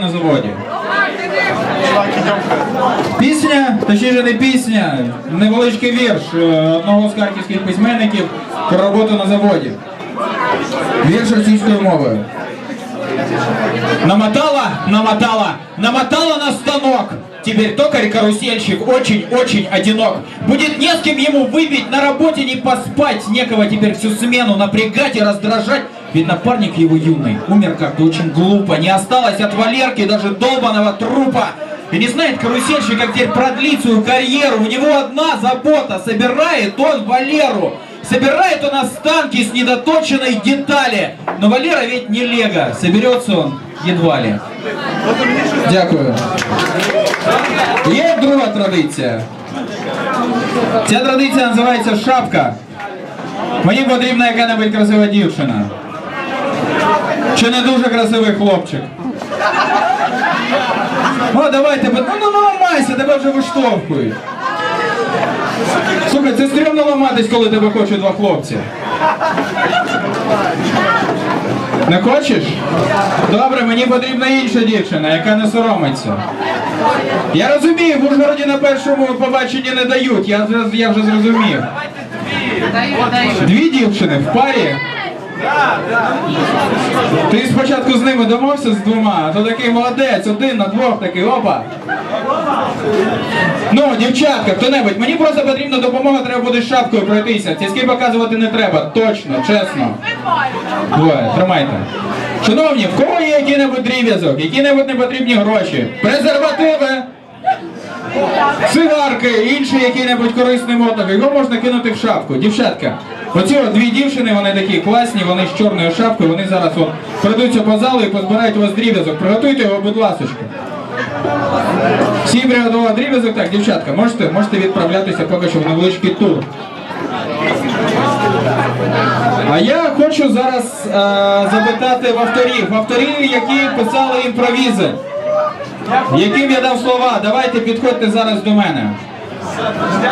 на заводі. Пісня, точніше не пісня, невеличкий вірш е, одного з харківських письменників про роботу на заводі. Вірш російською мовою. Намотала, намотала, намотала на станок. Теперь токарь-карусельщик очень-очень одинок. Будет не с кем ему выпить, на работе не поспать. Некого теперь всю смену напрягать и раздражать. Ведь напарник его юный умер как-то очень глупо. Не осталось от Валерки даже долбаного трупа. И не знает карусельщик, как теперь продлить свою карьеру. У него одна забота. Собирает он Валеру. Собирает он останки с недоточенной детали. Но Валера ведь не лего. Соберется он едва ли. Дякую. Є друга традиція. Ця традиція називається шапка. Мені потрібна яка-небудь красива дівчина. Чи не дуже красивий хлопчик? Ну, давайте, ну, ну, ну ламайся, тебе вже виштовхують. Слухай, це стрімно ламатись, коли тебе хочуть два хлопці. Не хочеш? Добре, мені потрібна інша дівчина, яка не соромиться. Я розумію, в Ужгороді на першому побаченні не дають, я, я вже зрозумів. Дві дівчини в парі. Ти спочатку з ними домовився з двома, а то такий молодець, один на двох такий, опа. Ну, дівчатка, хто-небудь, мені просто потрібна допомога, треба буде з шапкою пройтися. Тіски показувати не треба, точно, чесно. Двоє, тримайте. Шановні, в кого є який-небудь дріб'язок, які-небудь непотрібні гроші, презервативи, цигарки, інший який-небудь корисний моток, його можна кинути в шапку. Дівчатка, оці от дві дівчини, вони такі класні, вони з чорною шапкою, вони зараз от пройдуться по залу і позбирають у вас дріб'язок. Приготуйте його, будь ласочка. Всі приготували дріб'язок, так, дівчатка, можете, можете відправлятися поки що в невеличкий тур. А я хочу зараз е, запитати в авторів, в авторів, які писали імпровізи, яким я дав слова, давайте підходьте зараз до мене.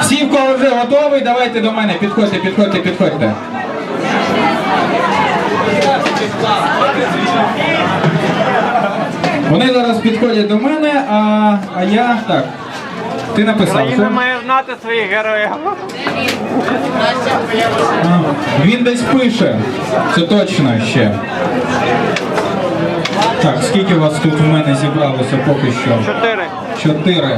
Всі, в кого вже готовий, давайте до мене, підходьте, підходьте, підходьте. Вони зараз підходять до мене, а, а я так. Ти написав. Країна має знати своїх героїв. А, Він десь пише. Це точно ще. Так, скільки вас тут у мене зібралося поки що? Чотири. Чотири.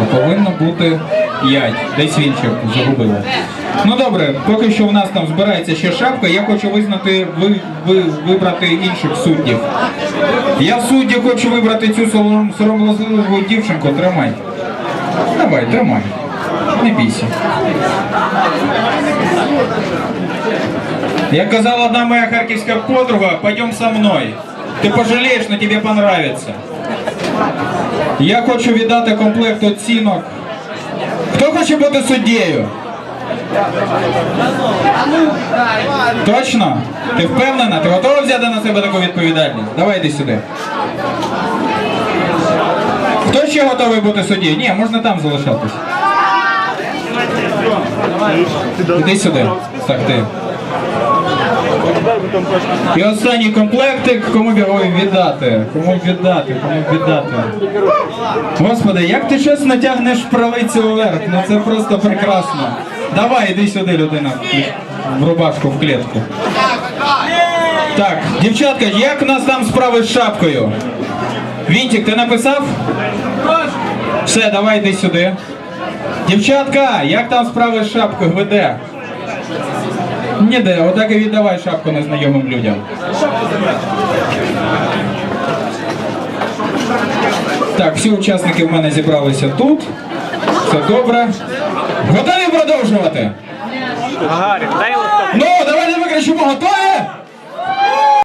А повинно бути п'ять. Десь він ще загубили. Ну добре, поки що в нас там збирається ще шапка, я хочу визнати, ви, ви, вибрати інших суддів. Я в судді хочу вибрати цю сором- сором'язливу дівчинку, тримай. Давай, тримай. Не бійся. Як казала одна моя харківська подруга, пойдем со мной. Ти пожалієш, но тебе понравится. Я хочу віддати комплект оцінок. Хто хоче бути суддєю? Точно? Ти впевнена? Ти готова взяти на себе таку відповідальність? Давай йди сюди. Хто ще готовий бути суддєю? Ні, можна там залишатись. Іди сюди. Так, ти. І останній комплектик, кому його віддати? Кому віддати? Кому віддати? Господи, як ти щось натягнеш правицю вверх? Ну це просто прекрасно. Давай, іди сюди, людина, в рубашку, в клітку. Так, дівчатка, як у нас там справи з шапкою? Вінтик, ти написав? Все, давай йди сюди. Дівчатка, як там справи з шапкою? Ви де? Ніде, отак і віддавай шапку незнайомим людям. Так, всі учасники в мене зібралися тут. Все добре. Готові продовжувати? Ну, давайте викричимо, готові?